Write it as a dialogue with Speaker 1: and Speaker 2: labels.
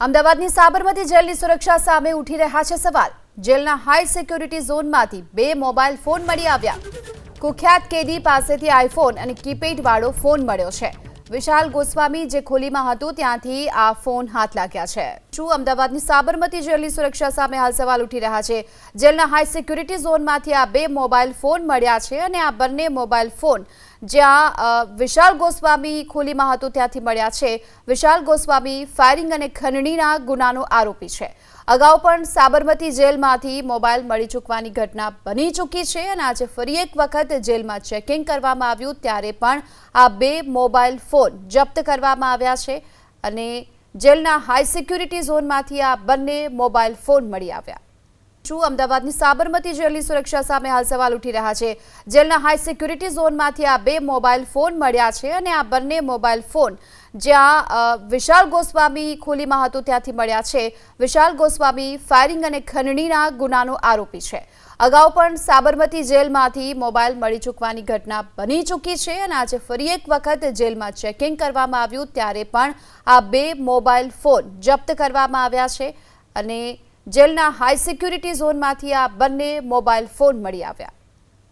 Speaker 1: અમદાવાદની સાબરમતી જેલની સુરક્ષા સામે ઉઠી રહ્યા છે સવાલ. જેલના હાઈ સિક્યોરિટી ઝોનમાંથી બે મોબાઈલ ફોન મળી આવ્યા. કુખ્યાત કેદી પાસેથી આઈફોન અને કીપેડ વાળો ફોન મળ્યો છે. વિશાલ ગોસ્વામી જે ખોલીમાં હતું ત્યાંથી આ ફોન હાથ લાગ્યા છે. શું અમદાવાદની સાબરમતી જેલની સુરક્ષા સામે હાલ સવાલ ઉઠી રહ્યા છે. જેલના હાઈ સિક્યુરિટી ઝોનમાંથી આ બે મોબાઈલ ફોન મળ્યા છે અને આ બંને મોબાઈલ ફોન જ્યાં વિશાલ ગોસ્વામી ખોલીમાં હતું, ત્યાંથી મળ્યા છે. વિશાલ ગોસ્વામી ફાયરિંગ અને ખંડણીના ગુનાનો આરોપી છે. અગાઉ પણ સાબરમતી જેલમાંથી મોબાઈલ મળી ચૂકવાની ઘટના બની ચૂકી છે અને આજે ફરી એક વખત જેલમાં ચેકિંગ કરવામાં આવ્યું, ત્યારે પણ આ બે મોબાઈલ ફોન જપ્ત કરવામાં આવ્યા છે અને જેલના હાઈ સિક્યુરિટી ઝોનમાંથી આ બંને મોબાઈલ ફોન મળી આવ્યા. શું અમદાવાદની સાબરમતી જેલની સુરક્ષા સામે હાલ સવાલ ઉઠી રહ્યા છે. જેલના હાઈ સિક્યુરિટી ઝોનમાંથી આ બે મોબાઈલ ફોન મળ્યા છે અને આ બંને મોબાઈલ ફોન જ્યાં વિશાલ ગોસ્વામી ખોલીમાં હતું ત્યાંથી મળ્યા છે. વિશાલ ગોસ્વામી ફાયરિંગ અને ખંડણીના ગુનાનો આરોપી છે. અગાઉ પણ સાબરમતી જેલમાંથી મોબાઈલ મળી ચૂકવાની ઘટના બની ચૂકી છે અને આજે ફરી એક વખત જેલમાં ચેકિંગ કરવામાં આવ્યું. ત્યારે પણ આ બે મોબાઈલ ફોન જપ્ત કરવામાં આવ્યા છે અને જેલના હાઈ સિક્યુરિટી ઝોનમાંથી આ બંને મોબાઈલ ફોન મળી આવ્યા.